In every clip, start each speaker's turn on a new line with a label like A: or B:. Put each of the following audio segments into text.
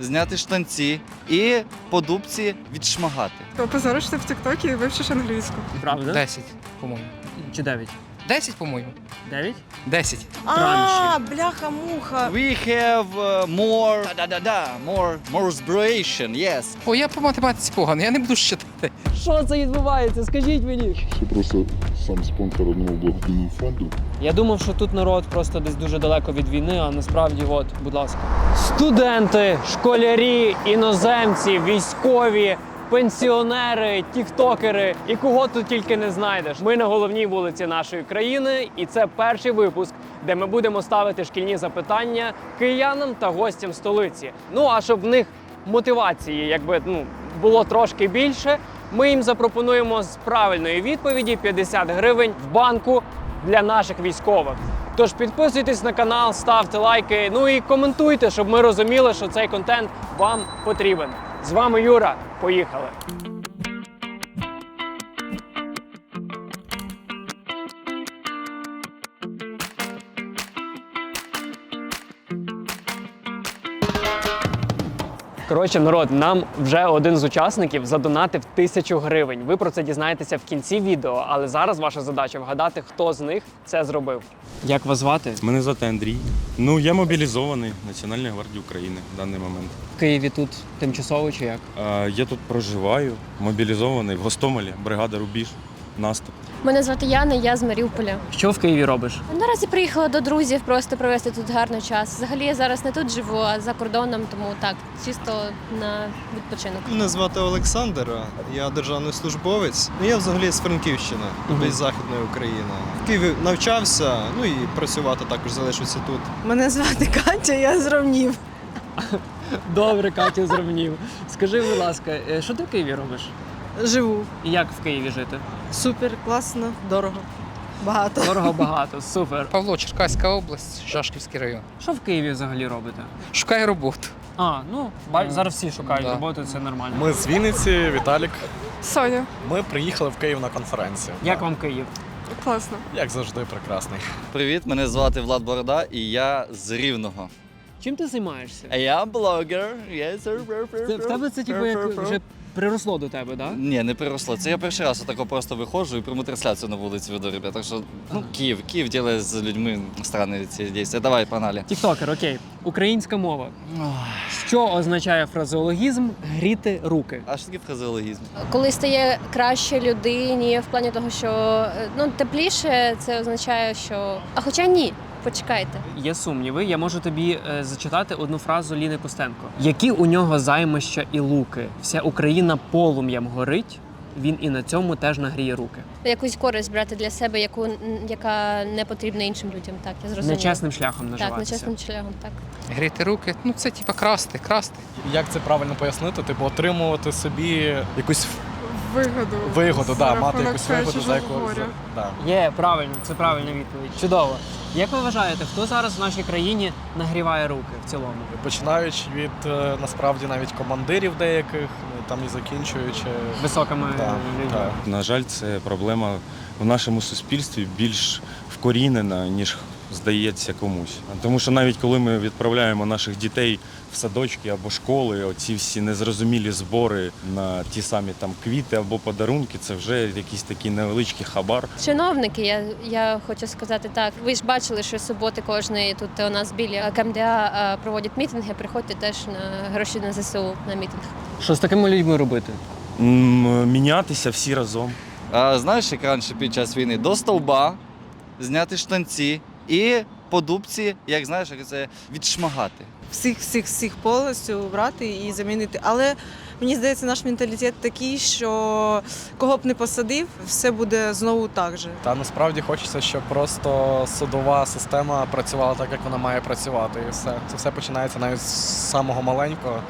A: зняти штанці і по дубці відшмагати.
B: Опозоришся в Тіктокі і вивчиш англійську.
C: Правда?
D: 10, по-моєму.
C: Чи 9?
D: 10, по-моєму.
C: 9?
D: 10.
E: А, бляха-муха.
A: We have uh, more да-да-да, more, more inspiration, yes.
D: О, я по математиці поганий, я не буду щитати.
C: Що це відбувається? Скажіть мені.
F: Це просто сам спонсор одного благодійного фонду.
C: Я думав, що тут народ просто десь дуже далеко від війни, а насправді, от, будь ласка. Студенти, школярі, іноземці, військові, пенсіонери, тіктокери і кого тут тільки не знайдеш. Ми на головній вулиці нашої країни, і це перший випуск, де ми будемо ставити шкільні запитання киянам та гостям столиці. Ну а щоб в них мотивації, якби ну було трошки більше. Ми їм запропонуємо з правильної відповіді 50 гривень в банку для наших військових. Тож підписуйтесь на канал, ставте лайки, ну і коментуйте, щоб ми розуміли, що цей контент вам потрібен. З вами Юра. Поїхали! Коротше, народ, нам вже один з учасників задонатив тисячу гривень. Ви про це дізнаєтеся в кінці відео, але зараз ваша задача вгадати, хто з них це зробив. Як вас звати?
G: Мене звати Андрій. Ну, я мобілізований Національної гвардії України в даний момент.
C: В Києві тут тимчасово чи як?
G: А, я тут проживаю, мобілізований в Гостомелі, бригада Рубіж, наступ.
H: Мене звати Яна, я з Маріуполя.
C: Що в Києві робиш?
H: Наразі приїхала до друзів просто провести тут гарний час. Взагалі я зараз не тут живу, а за кордоном, тому так, чисто на відпочинок.
I: Мене звати Олександр, я державний службовець. Ну, я взагалі з Франківщини, тобто із Західної України. В Києві навчався, ну і працювати також залишився тут.
E: Мене звати Катя, я з Ромнів.
C: Добре, Катя зрівнів. Скажи, будь ласка, е, що ти в Києві робиш?
E: Живу.
C: І як в Києві жити?
E: Супер, класно, дорого. Багато.
C: Дорого багато, супер.
D: Павло, Черкаська область, Жашківський район.
C: Що в Києві взагалі робите?
D: Шукаю роботу.
C: А, ну бач, зараз всі шукають
D: Да.
C: роботу, це нормально.
J: Ми з Вінниці, Віталік.
B: Соня,
J: Ми приїхали в Київ на конференцію.
C: Як вам Київ?
B: класно.
J: Як завжди, прекрасний.
A: Привіт, мене звати Влад Борода і я з Рівного.
C: Чим ти займаєшся?
A: А я блогер. Yes, sir.
C: Це, в тебе це типу як вже приросло до тебе, так? Да?
A: Ні, не переросло. Це я перший раз отако просто виходжу і пряму трансляцію на вулиці веду, ребят. Так що, ну, Київ. Київ ділає з людьми странні ці дійства. Давай, погнали.
C: Тіктокер, окей. Українська мова. Що означає фразеологізм гріти руки?
A: А що таке фразеологізм?
H: Коли стає краще людині в плані того, що е, ну тепліше, це означає, що. А хоча ні, почекайте.
C: Є сумніви. Я можу тобі е, зачитати одну фразу Ліни Костенко. Які у нього займища і луки? Вся Україна полум'ям горить. Він і на цьому теж нагріє руки.
H: Якусь користь брати для себе, яку яка не потрібна іншим людям. Так, я зрозуміла.
C: Нечесним шляхом
H: Так,
C: наживатися.
H: нечесним шляхом, так.
D: Гріти руки, ну це типа красти, красти.
J: Як це правильно пояснити? Типу, отримувати собі якусь
B: Вигоду.
J: вигоду, да, мати якусь вигоду за яку. Да.
C: Є правильно, це правильна відповідь. Чудово. Як ви вважаєте, хто зараз в нашій країні нагріває руки в цілому?
J: Починаючи від е, насправді навіть командирів деяких, ну, там і закінчуючи.
C: Високими
J: Так,
C: людьми?
J: так.
G: На жаль, це проблема в нашому суспільстві більш вкорінена, ніж здається комусь. Тому що навіть коли ми відправляємо наших дітей садочки або школи, оці всі незрозумілі збори на ті самі там квіти або подарунки, це вже якийсь такий невеличкий хабар.
H: Чиновники, я, я хочу сказати так. Ви ж бачили, що суботи кожної тут у нас біля КМДА е, проводять мітинги. Приходьте теж на гроші на ЗСУ на мітинг.
C: Що з такими людьми робити?
G: Мінятися всі разом.
A: А, знаєш, як раніше під час війни до стовба зняти штанці і по дубці, як знаєш, як це відшмагати.
E: Всіх, всіх, всіх повністю брати і замінити. Але мені здається, наш менталітет такий, що кого б не посадив, все буде знову так же.
J: Та насправді хочеться, щоб просто судова система працювала так, як вона має працювати. І все. Це все починається навіть з самого маленького.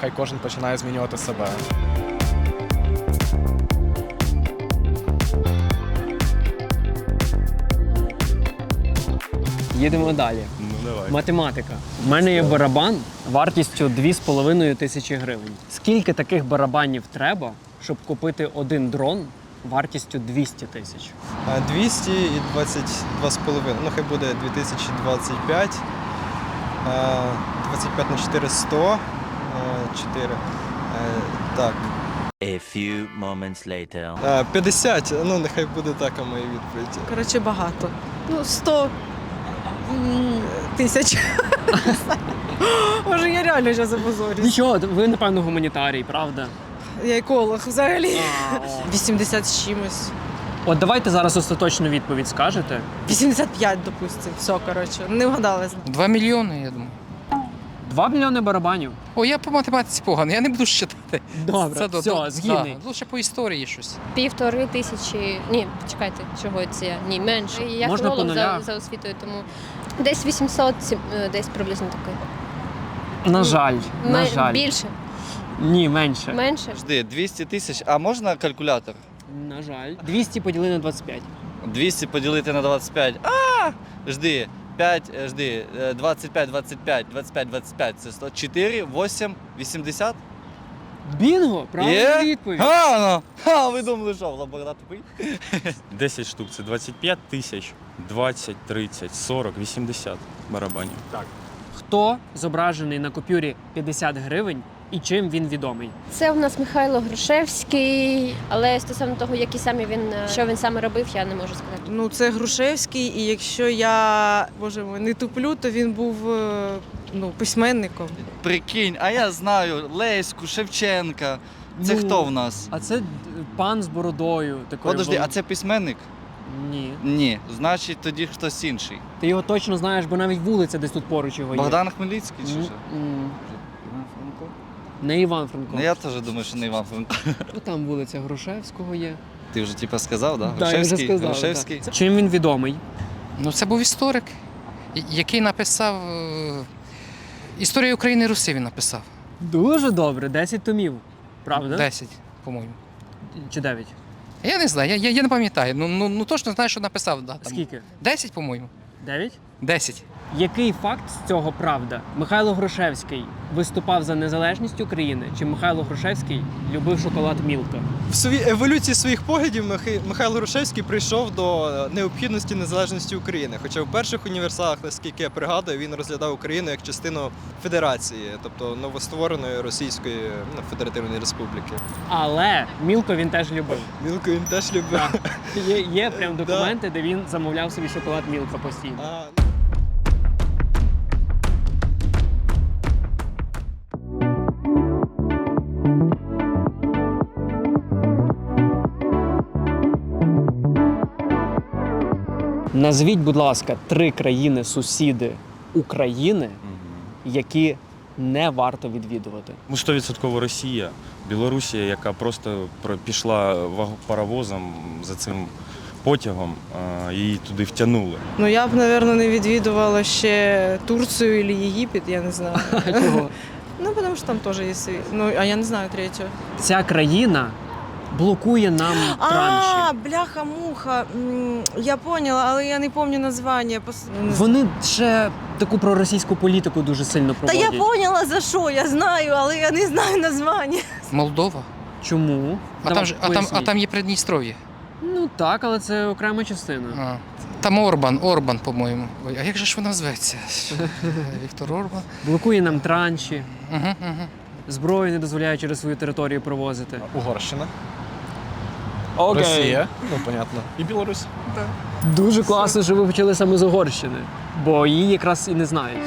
J: Хай кожен починає змінювати себе.
C: Їдемо далі.
G: Ну давай.
C: Математика. У мене є барабан вартістю 2,5 тисячі гривень. Скільки таких барабанів треба, щоб купити один дрон вартістю 200 тисяч?
I: А 200 і 22,5. Ну, хай буде 2025. Е, 25 на 4 100. 4. Е, так.
K: A few moments later.
I: Е, 50, ну нехай буде така моя відповідь.
E: Коротше, багато. Ну, 100 м, тисяч. Може, я реально зараз запозорюсь.
C: Нічого, ви, напевно, гуманітарій, правда?
E: Я еколог взагалі.
C: А,
E: 80 з чимось.
C: От давайте зараз остаточну відповідь скажете.
E: 85, допустим. Все, коротше, не вгадали.
D: 2 мільйони, я думаю.
C: 2 мільйони барабанів.
D: О, я по математиці поганий, я не буду считати.
C: Добре,
D: до-
C: все,
D: до-
C: згідний.
D: Да, лучше по історії щось.
H: Півтори тисячі. Ні, чекайте, чого це я? Ні, менше. Я
C: Можна по
H: філолог за,
C: нулях.
H: за освітою, тому десь 800, сім- е, десь приблизно таке.
C: На жаль, на
H: Ме-
C: жаль.
H: Більше,
C: Ні, менше.
H: менше.
A: Жди, 200 тисяч, а можна калькулятор?
C: На жаль. 200 поділити на 25.
A: 200 поділити на 25. А! Жди. 5, е, жди, е, 25, 25, 25, 25, це 100. 4, 8, 80?
C: Бінго! Правильна відповідь.
A: А, ну. Ха, ви думали, що, лаборат тупий?
G: 10 штук це 25 тисяч, 20, 30, 40, 80 барабанів.
C: Хто зображений на купюрі 50 гривень і чим він відомий?
H: Це у нас Михайло Грушевський, але стосовно того, які самі він е, що він саме робив, я не можу сказати.
E: Ну, це Грушевський, і якщо я, боже мой, не туплю, то він був е, ну, письменником.
A: Прикинь, а я знаю Леську, Шевченка. Це
C: Ну,
A: хто в нас?
C: А це пан з бородою. Такою
A: Подожди,
C: вол-
A: а це письменник?
C: Ні.
A: Ні, значить тоді хтось інший.
C: Ти його точно знаєш, бо навіть вулиця десь тут поруч його є.
A: Богдан Хмельницький чи що?
C: Не Іван Франко.
A: Ну я теж думаю, що не Іван Франко.
C: Ну, Там вулиця Грушевського є.
A: Ти вже типа сказав, да?
C: Да, я вже
A: Грушевський?
C: сказав,
A: Грушевський?
C: да. Чим він відомий?
D: Ну, це був історик, який написав е, історію України і Руси він написав.
C: Дуже добре, 10 томів. Правда?
D: 10, по-моєму.
C: Чи 9?
D: Я не знаю, я, я, я не пам'ятаю. Ну, ну, ну точно знаю, що написав. Да, там.
C: Скільки?
D: 10, по-моєму.
C: 9?
D: 10.
C: Який факт з цього правда? Михайло Грушевський виступав за незалежність України, чи Михайло Грушевський любив шоколад Мілка?
I: В своїй еволюції своїх поглядів Михай- Михайло Грушевський прийшов до необхідності незалежності України. Хоча в перших універсалах, наскільки я пригадую, він розглядав Україну як частину федерації, тобто новоствореної Російської ну, Федеративної Республіки.
C: Але Мілко він теж любив.
I: Мілку він теж любив.
C: Є, є прям
I: Да.
C: документи, де він замовляв собі шоколад Мілка постійно.
I: А,
C: Назвіть, будь ласка, три країни-сусіди України, які не варто відвідувати.
G: Ну, 100% Росія, Білорусія, яка просто про- пішла паровозом за цим потягом, її туди втягнули.
E: Ну, я б, напевно, не відвідувала ще Турцію або Єгипет, я не знаю.
C: Чого?
E: Ну, тому що там теж є свій. Ну, а я не знаю третього.
C: Ця країна блокує нам
E: А,
C: транші.
E: бляха-муха. М, Я поняла, але я не пам'ятаю названня. Пос- не знаю.
C: Вони ще таку проросійську політику дуже сильно
E: Та
C: проводять.
E: я поняла за що, я знаю, але я не знаю названня.
D: Молдова.
C: Чому?
D: А там, ж, а, там, а
C: поясніть.
D: там є Придністров'я.
C: Ну так, але це окрема частина.
D: А. Там Орбан, Орбан, по-моєму. Ой, а як же ж вона зветься? Віктор Орбан.
C: Блокує нам транші,
D: Угу, угу.
C: зброю не дозволяє через свою територію провозити.
J: Угорщина,
C: Окей.
J: Росія, ну понятно, і Білорусь.
C: Дуже класно, що ви почали саме з Угорщини, бо її якраз і не знають.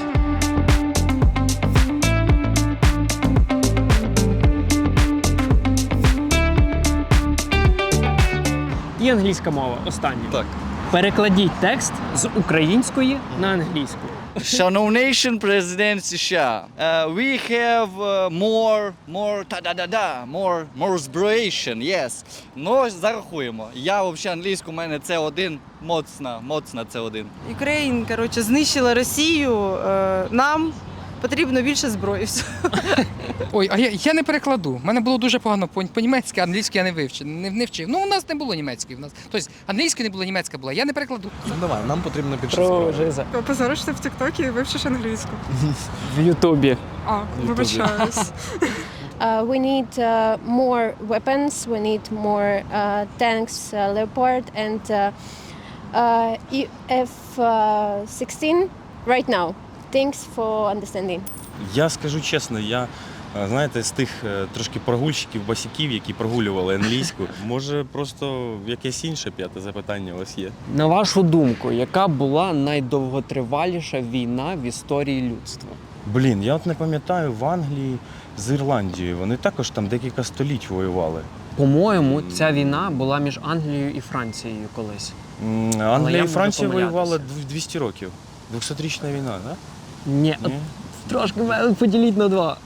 C: І англійська мова остання.
I: Так.
C: Перекладіть текст з української на англійську.
A: Шановнейшин президент США, uh, we have uh, more, more, та-да-да-да, more, more inspiration, yes. Ну, зарахуємо. Я взагалі англійську, у мене це один моцна, моцна це один.
E: Україн, коротше, знищила Росію. е, Нам потрібно більше зброї.
D: Ой, а я, я не перекладу. У мене було дуже погано по- по-німецьки, а англійську я не вивчив. Не, не вчив. Ну, у нас не було німецької. В нас. Тобто англійської не було, німецька була. Я не перекладу.
J: Ну давай, нам потрібно більше
C: Про
J: зброї.
C: Жиза.
B: Позоришся в Тіктокі і вивчиш англійську.
C: В Ютубі.
B: А, вибачаюсь.
H: Uh, we need uh, more weapons, we need more uh, tanks, uh, Leopard, and uh, uh, F-16 right now. Thanks for understanding.
G: Я скажу чесно, я знаєте, з тих е, трошки прогульщиків, басіків, які прогулювали англійську. Може, просто якесь інше п'яте запитання у вас є?
C: На вашу думку, яка була найдовготриваліша війна в історії людства?
G: Блін, я от не пам'ятаю в Англії з Ірландією. Вони також там декілька століть воювали.
C: По-моєму, ця війна була між Англією і Францією колись.
G: Англія і Франція воювали дв- 200 років. 200-річна війна, так?
C: Ні,
G: Ні?
C: трошки поділіть на два.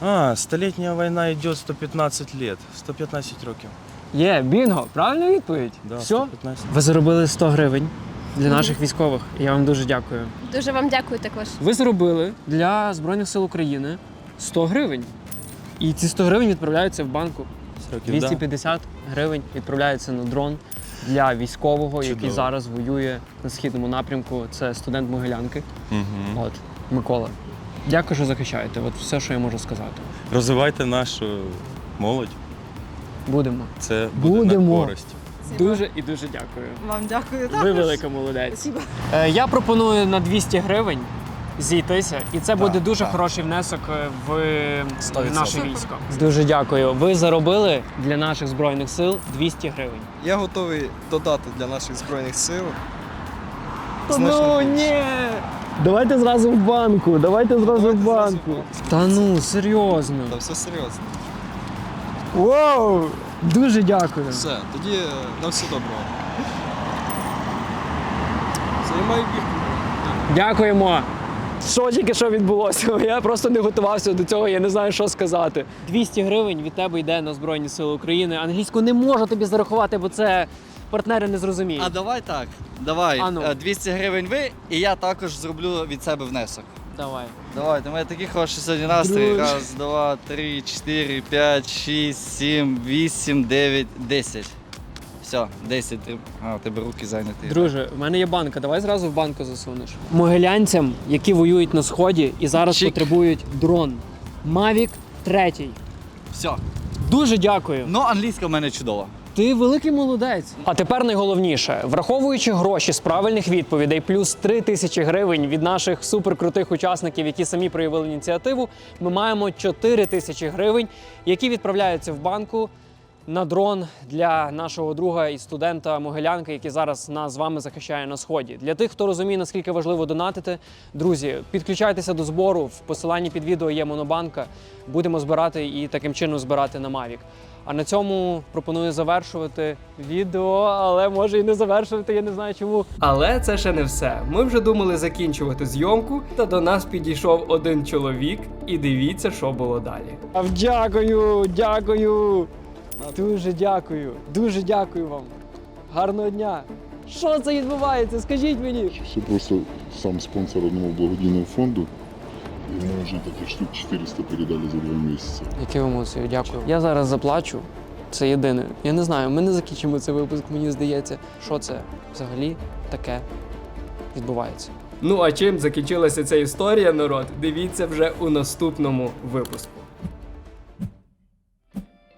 G: А, столітня війна йде 115 лет. 115 років.
C: Є, бінго, правильна відповідь.
G: Да,
C: Все?
G: 115.
C: Ви заробили 100 гривень для наших військових. і Я вам дуже дякую.
H: Дуже вам дякую також.
C: Ви заробили для Збройних сил України 100 гривень. І ці 100 гривень відправляються в банку. 250 гривень відправляється на дрон для військового, який
G: Чудово.
C: зараз воює на східному напрямку. Це студент Могилянки.
G: Угу.
C: От, Микола. Дякую, що захищаєте. От все, що я можу сказати.
G: Розвивайте нашу молодь.
C: Будемо.
G: Це буде
C: Будемо.
G: на користь.
C: Дуже і дуже дякую.
E: Вам дякую.
C: Ви
E: також.
C: велика молодець.
E: Спасибо.
C: Е, Я пропоную на 200 гривень зійтися, і це буде дуже
J: так.
C: хороший внесок е, в
J: Сто
C: наше військо. Дуже дякую. Ви заробили для наших збройних сил 200 гривень.
I: Я готовий додати для наших збройних сил.
C: Та ну
I: більше.
C: ні! Давайте зразу в банку, давайте зразу в банку. Та ну, серйозно.
I: Та все серйозно.
C: Вау! Дуже дякую.
I: Все, тоді е, на все доброго. Займаю бігку.
C: Дякуємо. Що тільки що відбулося? Я просто не готувався до цього, я не знаю, що сказати. 200 гривень від тебе йде на Збройні Сили України. Англійську не можу тобі зарахувати, бо це партнери не зрозуміють.
A: А давай так. Давай.
C: А ну.
A: Е, 200 гривень ви, і я також зроблю від себе внесок.
C: Давай.
A: Давайте, у мене такий хороший сьогодні настрій. Раз, два, три, чотири, п'ять, шість, сім, вісім, дев'ять, десять. Все, 10. Ти... А, у тебе руки зайняті.
C: Друже, в мене є банка, давай зразу в банку засунеш. Могилянцям, які воюють на сході і зараз
A: Чик.
C: потребують дрон. Mavic 3.
A: Все.
C: Дуже дякую.
A: Ну, англійська в мене чудова.
C: Ти великий молодець. А тепер найголовніше, враховуючи гроші з правильних відповідей, плюс 3 тисячі гривень від наших суперкрутих учасників, які самі проявили ініціативу, ми маємо 4 тисячі гривень, які відправляються в банку на дрон для нашого друга і студента Могилянки, який зараз нас з вами захищає на сході. Для тих, хто розуміє, наскільки важливо донатити, друзі, підключайтеся до збору. В посиланні під відео є монобанка. Будемо збирати і таким чином збирати на Mavic. А на цьому пропоную завершувати відео, але може і не завершувати, я не знаю чому. Але це ще не все. Ми вже думали закінчувати зйомку, та до нас підійшов один чоловік, і дивіться, що було далі. Дякую, дякую. Дуже дякую, дуже дякую вам. Гарного дня. Що це відбувається? Скажіть мені.
F: Це просто сам спонсор одного благодійного фонду. І ми вже таких штук 400 передали за два місяці.
C: Які емоції, дякую. Я зараз заплачу. Це єдине. Я не знаю, ми не закінчимо цей випуск, мені здається, що це взагалі таке відбувається. Ну а чим закінчилася ця історія, народ? Дивіться вже у наступному випуску.